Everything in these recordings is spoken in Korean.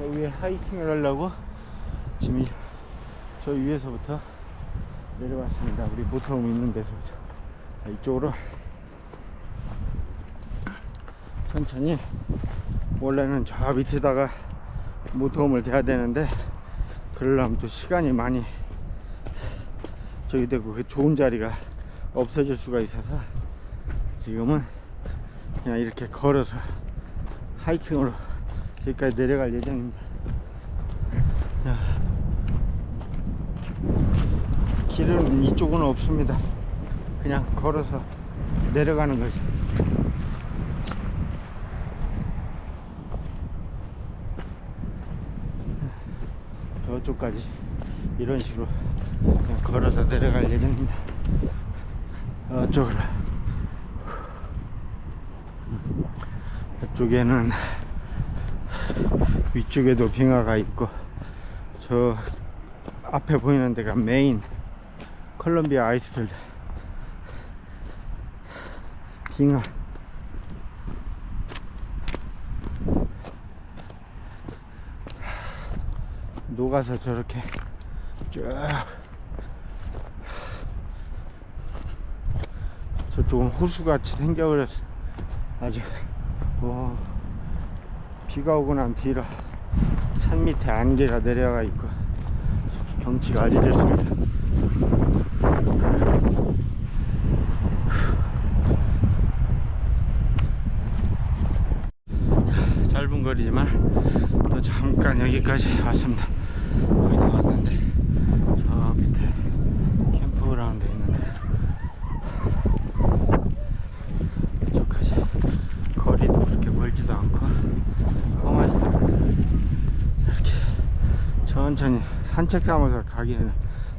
여기에 하이킹을 하려고 지금 이- 저 위에서부터 내려왔습니다. 우리 모터홈 있는 데서부터. 자, 이쪽으로 천천히 원래는 저 밑에다가 모터홈을 대야 되는데 그러려면 또 시간이 많이 저기 되고 그 좋은 자리가 없어질 수가 있어서 지금은 그냥 이렇게 걸어서 하이킹으로 여기까지 내려갈 예정입니다. 자, 길은 이쪽은 없습니다. 그냥 걸어서 내려가는 거지. 저쪽까지 이런 식으로 그냥 걸어서 내려갈 예정입니다. 저쪽으로. 이쪽에는 위쪽에도 빙하가 있고 저 앞에 보이는 데가 메인 컬럼비아 아이스필드. 빙하. 녹아서 저렇게 쫙 저쪽은 호수같이 생겨버렸어. 아주. 와, 비가 오고 난 뒤라 산 밑에 안개가 내려가 있고 경치가 아주 좋습니다. 자, 짧은 거리지만 또 잠깐 여기까지 왔습니다. 거의 다 왔는데 저 밑에 캠프그라운드 있는데 이쪽까지 거리도 그렇게 멀지도 않고 험하지도 않고 이렇게 천천히 산책 삼아서 가기에는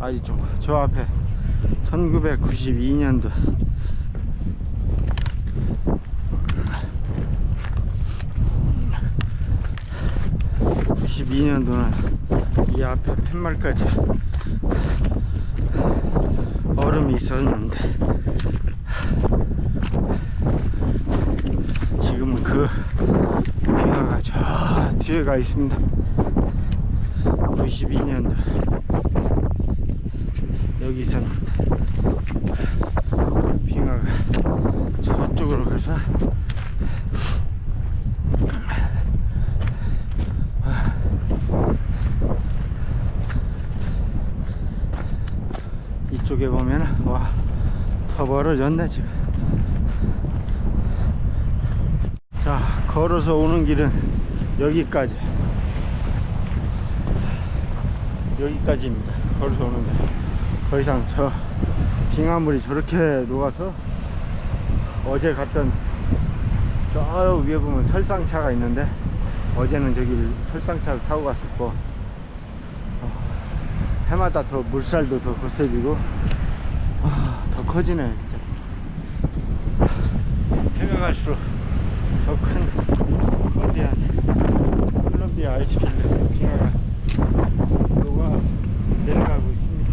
아직 좀 저 앞에 1992년도. (92년도는) 이 앞에 팻말까지 얼음이 있었는데 지금은 그 빙하가 저 뒤에 가 있습니다 92년도 여기 있었는데 빙하가 저쪽으로 가서 이쪽에 보면 와더 멀어졌네 지금. 자 걸어서 오는 길은 여기까지 여기까지입니다. 걸어서 오는 길더 이상 저 빙하물이 저렇게 녹아서 어제 갔던 저 위에 보면 설상차가 있는데 어제는 저기 설상차를 타고 갔었고 어, 해마다 더 물살도 더 거세지고 아, 더 커지네 진짜. 해가 갈수록 더큰 거대한 콜롬비아 아이스필드 빙하가 녹아 내려가고 있습니다.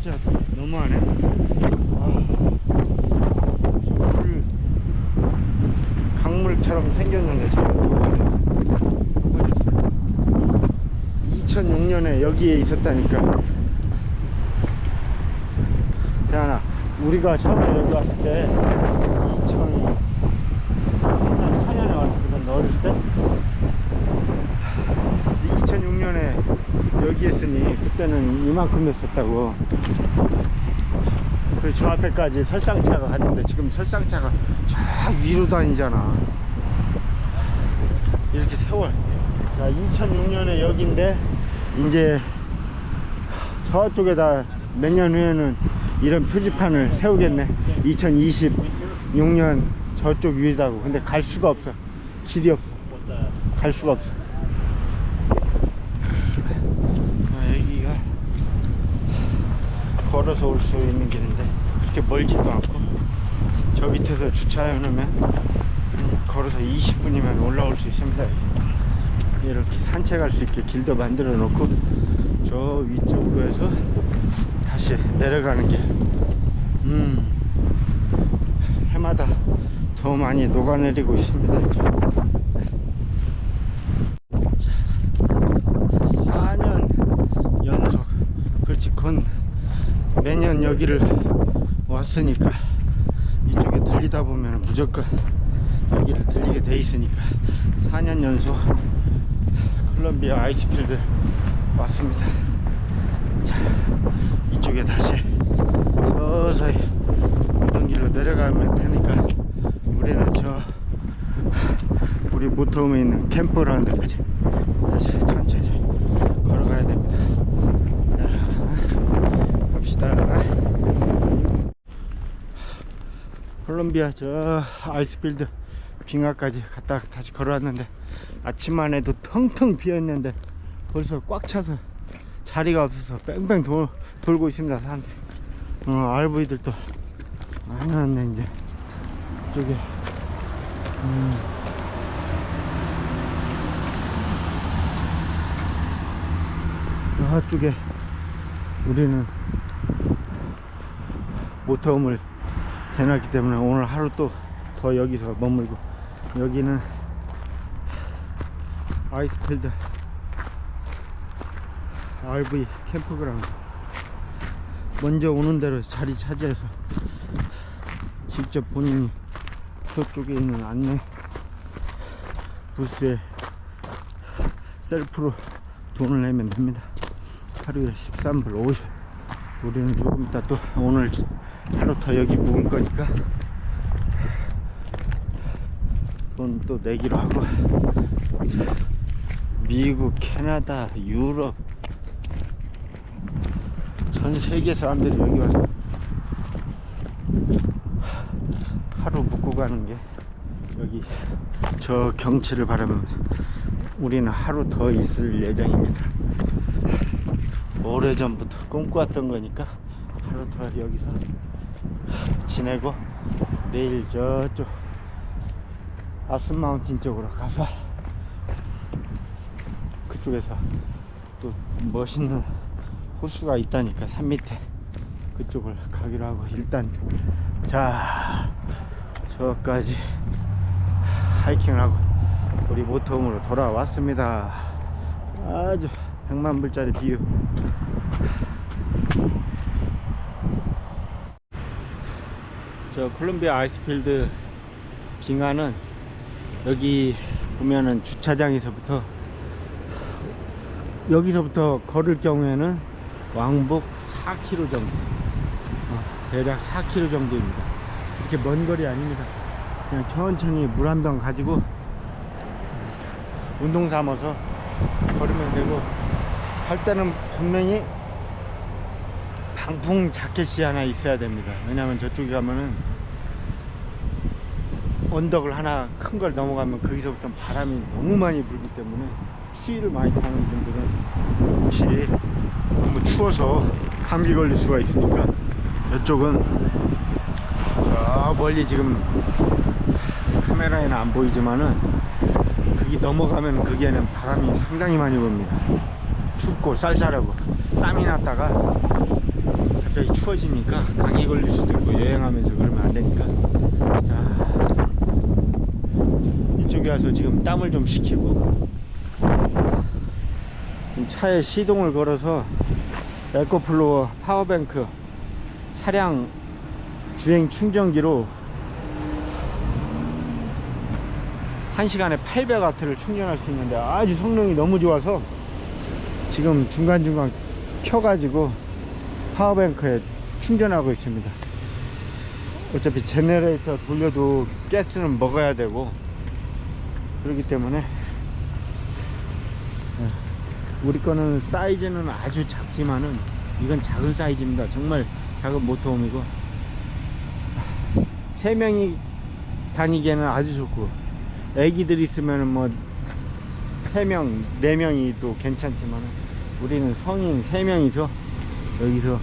진짜 너무하네. 아, 강물처럼 생겼는데 녹아졌어 녹아졌어 2006년에 여기에 있었다니까. 대하나 우리가 처음에 여기 왔을 때 2004년에 왔었거든 너 어렸을 때 2006년에 여기 했으니 그때는 이만큼 했었다고. 그래서 저 앞에까지 설상차가 갔는데 지금 설상차가 저 위로 다니잖아. 이렇게 세월. 자 2006년에 여기인데 이제 저쪽에다 몇 년 후에는 이런 표지판을 세우겠네. 2026년 저쪽 위에다고. 근데 갈 수가 없어. 길이 없어. 갈 수가 없어 아, 여기가 걸어서 올 수 있는 길인데 그렇게 멀지도 않고 저 밑에서 주차해 놓으면 음, 걸어서 20분이면 올라올 수 있습니다 이렇게 산책할 수 있게 길도 만들어 놓고 저 위쪽으로 해서 다시 내려가는 게 음, 해마다 더 많이 녹아내리고 있습니다. 우리는 여기를 왔으니까 이쪽에 들리다 보면 무조건 여기를 들리게 돼 있으니까 4년 연속 콜롬비아 아이스필드 왔습니다. 자, 이쪽에 다시 서서히 어떤 길로 내려가면 되니까 우리는 저 우리 모터홈에 있는 캠프라운드까지 다시 천천히 걸어가야 됩니다. 자, 갑시다. 콜롬비아 저 아이스필드 빙하까지 갔다 다시 걸어왔는데 아침만 해도 텅텅 비어있는데 벌써 꽉 차서 자리가 없어서 뺑뺑 돌, 돌고 있습니다 사람들이 어, RV들도 많이 왔네 이제 이쪽에 음. 저쪽에 우리는 모터홈을 재놨기 때문에 오늘 하루 또 더 여기서 머물고 여기는 아이스필드 RV 캠프그라운드. 먼저 오는 대로 자리 차지해서 직접 본인이 저쪽에 있는 안내 부스에 셀프로 돈을 내면 됩니다. 하루에 13불 50 우리는 조금 이따 또 오늘 하루 더 여기 묵을 거니까 돈 또 내기로 하고 미국, 캐나다, 유럽 전 세계 사람들이 여기 와서 하루 묵고 가는 게 여기 저 경치를 바라보면서 우리는 하루 더 있을 예정입니다. 오래전부터 꿈꿔왔던 거니까 하루 더 여기서 지내고 내일 저쪽 아스 마운틴 쪽으로 가서 그쪽에서 또 멋있는 호수가 있다니까 산 밑에 그쪽을 가기로 하고 일단 자 저까지 하이킹을 하고 우리 모터홈으로 돌아왔습니다. 아주 100만 불짜리 뷰 저 콜롬비아 아이스필드 빙하는 여기 보면은 주차장에서부터 여기서부터 걸을 경우에는 왕복 4km 정도 어, 대략 4km 정도입니다. 이렇게 먼 거리 아닙니다. 그냥 천천히 물 한 병 가지고 운동 삼아서 걸으면 되고 할 때는 분명히 방풍 자켓이 하나 있어야 됩니다. 왜냐면 저쪽에 가면은 언덕을 하나 큰 걸 넘어가면 거기서부터 바람이 너무 많이 불기 때문에 추위를 많이 타는 분들은 혹시 너무 추워서 감기 걸릴 수가 있으니까 이쪽은 저 멀리 지금 카메라에는 안 보이지만은 거기 넘어가면 거기에는 바람이 상당히 많이 붑니다. 춥고 쌀쌀하고 땀이 났다가 갑자기 추워지니까 감기 걸릴 수도 있고 여행하면서 그러면 안 되니까. 자 이쪽에 와서 지금 땀을 좀 식히고 지금 차에 시동을 걸어서 에코플로어 파워뱅크 차량 주행 충전기로 1시간에 800W를 충전할 수 있는데 아주 성능이 너무 좋아서 지금 중간중간 켜가지고 파워뱅크에 충전하고 있습니다. 어차피 제네레이터 돌려도 가스는 먹어야 되고 그렇기 때문에 예, 우리 거는 사이즈는 아주 작지만은 이건 작은 사이즈입니다 정말 작은 모터홈이고 세 명이 다니기에는 아주 좋고 애기들 있으면 은 뭐 3명, 4명이 또 괜찮지만 우리는 성인 3명이서 여기서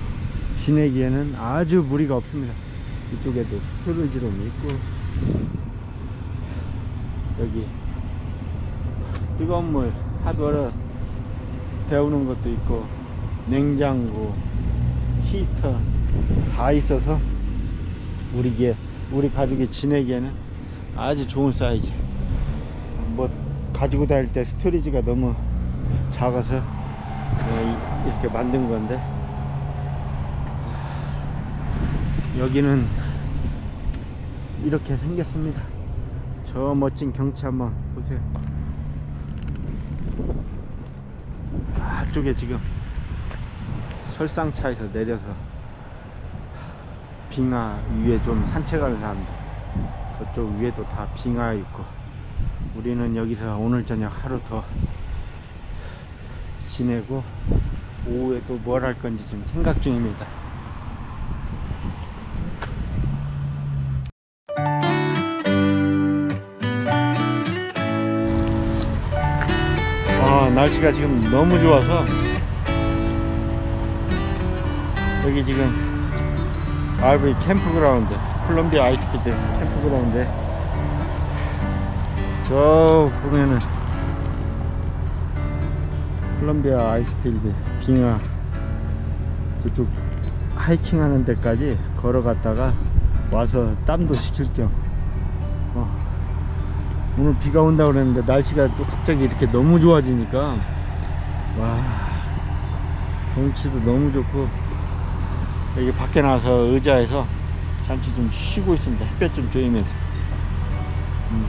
지내기에는 아주 무리가 없습니다. 이쪽에도 스토리지룸이 있고 여기 뜨거운 물 하드워터 데우는 것도 있고 냉장고, 히터 다 있어서 우리 게 우리 가족이 지내기에는 아주 좋은 사이즈. 뭐 가지고 다닐 때 스토리지가 너무 작아서 어, 이- 이렇게 만든 건데 여기는 이렇게 생겼습니다. 저 멋진 경치 한번 보세요. 앞쪽에 지금 설상차에서 내려서 빙하 위에 좀 산책하는 사람들 저쪽 위에도 다 빙하 있고 우리는 여기서 오늘 저녁 하루 더 지내고 오후에 또 뭘 할 건지 지금 생각 중입니다. 날씨가 지금 너무 좋아서 여기 지금 RV 캠프그라운드 콜롬비아 아이스피드 캠프그라운드 저 보면은 콜롬비아 아이스필드 빙하 저쪽 하이킹 하는 데까지 걸어갔다가 와서 땀도 식힐 겸 어, 오늘 비가 온다고 그랬는데 날씨가 또 갑자기 이렇게 너무 좋아지니까. 와 경치도 너무 좋고. 여기 밖에 나와서 의자에서 잠시 좀 쉬고 있습니다. 햇볕 좀 쬐면서. 음.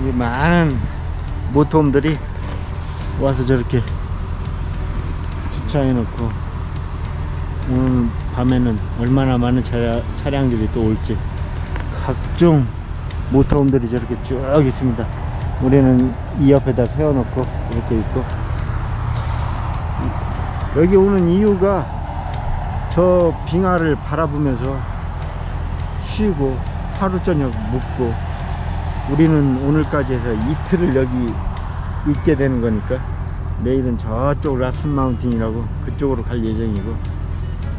이 많은 모터홈들이 와서 저렇게 주차해 놓고 오늘 밤에는 얼마나 많은 차량, 차량들이 또 올지 각종 모터홈들이 저렇게 쭉 있습니다. 우리는 이 옆에다 세워놓고 이렇게 있고. 여기 오는 이유가 저 빙하를 바라보면서 쉬고 하루 저녁 묵고 우리는 오늘까지 해서 이틀을 여기 있게 되는 거니까 내일은 저쪽 라슨 마운틴이라고 그쪽으로 갈 예정이고.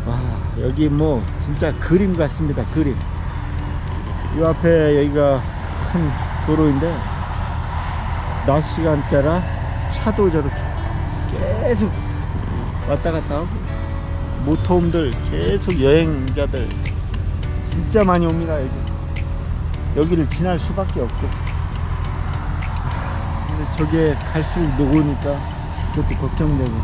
와 여기 뭐 진짜 그림 같습니다 그림 이 앞에 여기가 큰 도로인데 낮 시간대라 차도 저렇게 계속 왔다 갔다 하고 모터홈들 계속 여행자들 진짜 많이 옵니다 여기. 여기를 지날 수밖에 없고. 근데 저게 갈수록 녹으니까 그것도 걱정되고.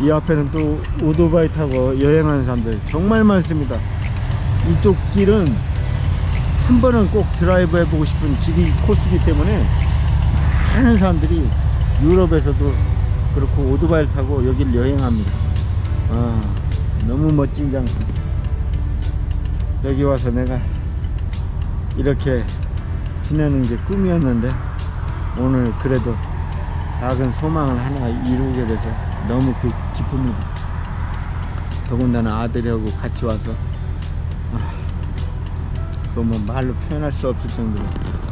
이 앞에는 또 오토바이 타고 여행하는 사람들 정말 많습니다. 이쪽 길은 한 번은 꼭 드라이브 해보고 싶은 길이 코스이기 때문에 많은 사람들이 유럽에서도 그렇고 오토바이를 타고 여기를 여행합니다 아, 너무 멋진 장소 여기 와서 내가 이렇게 지내는 게 꿈이었는데 오늘 그래도 작은 소망을 하나 이루게 돼서 너무 그 기쁩니다. 더군다나 아들하고 같이 와서 아, 그거 뭐 말로 표현할 수 없을 정도로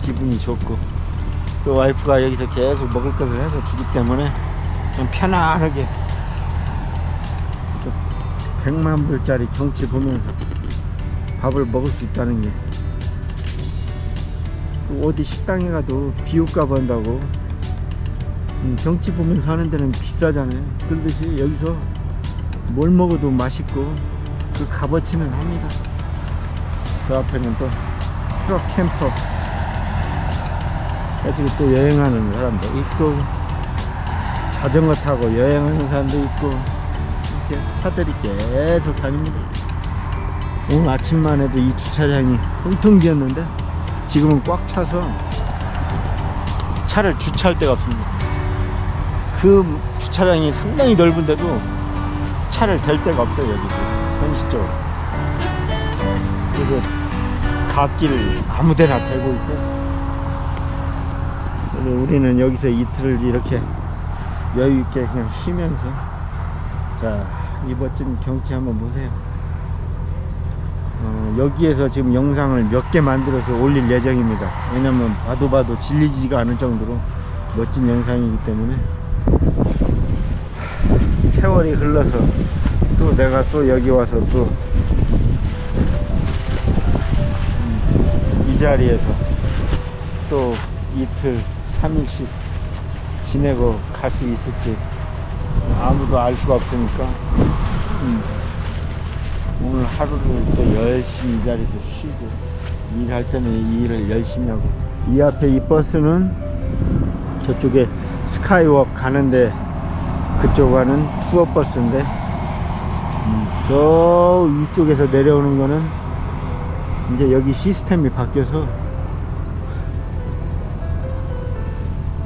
기분이 좋고 또 와이프가 여기서 계속 먹을 것을 해서 주기 때문에 그냥 편안하게 100만 불짜리 경치 보면서 밥을 먹을 수 있다는 게그 어디 식당에 가도 비효과 번다고. 음, 경치 보면서 하는 데는 비싸잖아요. 그러듯이 여기서 뭘 먹어도 맛있고 그 값어치는 합니다 그 앞에는 또 트럭 캠퍼 가지고 또 여행하는 사람도 있고 자전거 타고 여행하는 사람도 있고 이렇게 차들이 계속 다닙니다 오늘 아침만 해도 이 주차장이 통통 비었는데 지금은 꽉 차서 차를 주차할 데가 없습니다. 그 주차장이 상당히 넓은데도 차를 댈 데가 없어요 여기 현실적으로. 그래서 갓길 아무데나 대고 있고. 우리는 여기서 이틀을 이렇게 여유 있게 그냥 쉬면서 자이 멋진 경치 한번 보세요. 어, 여기에서 지금 영상을 몇 개 만들어서 올릴 예정입니다. 왜냐면 봐도 봐도 질리지가 않을 정도로 멋진 영상이기 때문에 세월이 흘러서 또 내가 또 여기 와서 또 자리에서 또 이틀, 3일씩 지내고 갈 수 있을지 아무도 알 수가 없으니까 음. 오늘 하루를 또 열심히 이 자리에서 쉬고 일할 때는 이 일을 열심히 하고 이 앞에 이 버스는 저쪽에 스카이워크 가는데 그쪽 가는 투어 버스인데 저 위쪽에서 내려오는 거는 이제 여기 시스템이 바뀌어서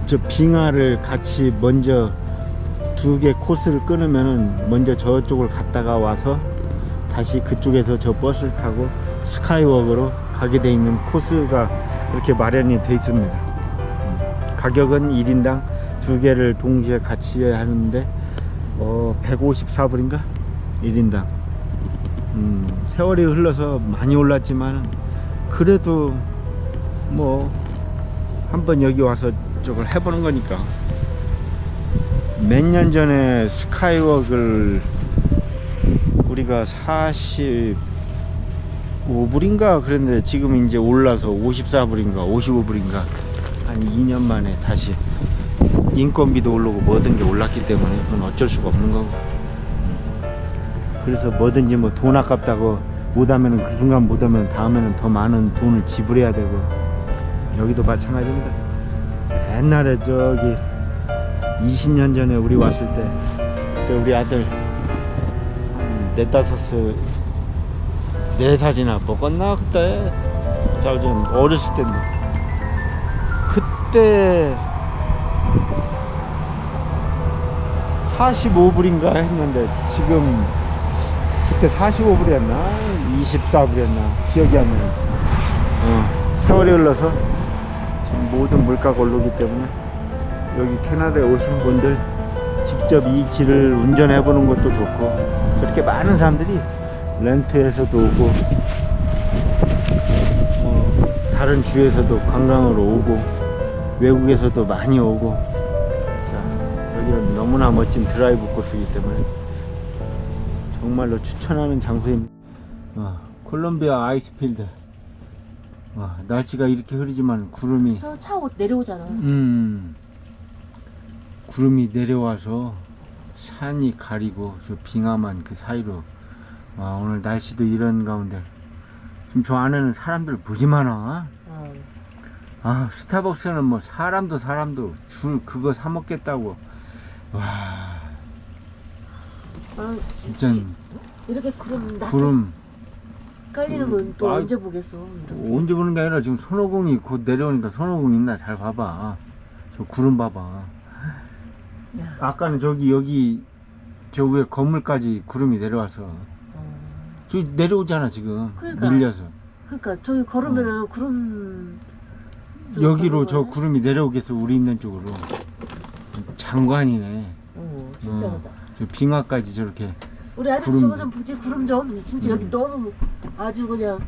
저 빙하를 같이 먼저 두 개 코스를 끊으면은 먼저 저쪽을 갔다가 와서 다시 그쪽에서 저 버스를 타고 스카이워크로 가게 돼 있는 코스가 이렇게 마련이 돼 있습니다. 음, 가격은 1인당 두 개를 동시에 같이 하는데 어 154불인가? 1인당. 음, 세월이 흘러서 많이 올랐지만 그래도 뭐 한번 여기 와서 저걸 해보는 거니까 몇 년 전에 스카이워크를 우리가 45불인가 그랬는데 지금 이제 올라서 54불인가 55불인가 한 2년 만에 다시 인건비도 오르고 뭐든 게 올랐기 때문에 그건 어쩔 수가 없는 거고 음. 그래서 뭐든지 뭐 돈 아깝다고 못하면은 그 순간 못하면 다음에는 더 많은 돈을 지불해야 되고. 여기도 마찬가지입니다. 옛날에 저기 20년 전에 우리 왔을 때 그때 우리 아들 살, 네 살이나 먹었나 그때? 저좀 어렸을 때인데 그때 45불인가 했는데 지금 그때 45불이었나. 24불이었나. 기억이 안 나요. 어, 세월이 흘러서 지금 모든 물가가 오르기 때문에 여기 캐나다에 오신 분들 직접 이 길을 운전해 보는 것도 좋고 그렇게 많은 사람들이 렌트에서도 오고 뭐 다른 주에서도 관광으로 오고 외국에서도 많이 오고. 자 여기는 너무나 멋진 드라이브 코스이기 때문에 정말로 추천하는 장소입니다 어, 콜롬비아 아이스필드 와, 날씨가 이렇게 흐리지만 구름이 저차 내려오잖아. 음 구름이 내려와서 산이 가리고 저 빙하만 그 사이로 와 오늘 날씨도 이런 가운데 지금 저 안에는 사람들 무지 많아 어. 아 스타벅스는 뭐 사람도 사람도 줄 그거 사 먹겠다고 와 아, 진짜 이렇게 구름 나 구름 깔리는 건 또 아이, 언제 보겠어? 이렇게. 언제 보는 게 아니라 지금 손오공이 곧 내려오니까 손오공 있나 잘 봐봐 저 구름 봐봐 야, 아까는 저기 여기 저 위에 건물까지 구름이 내려와서 어. 저 내려오잖아 지금 그러니까. 밀려서 그러니까 저기 걸으면은 구름 어. 여기로 걸는 저? 구름이 내려오겠어 우리 있는 쪽으로 장관이네 어, 진짜다. 저 빙하까지 저렇게 우리 아들 구름. 저거 좀 보지 구름 좀 진짜 음. 여기 너무 아주 그냥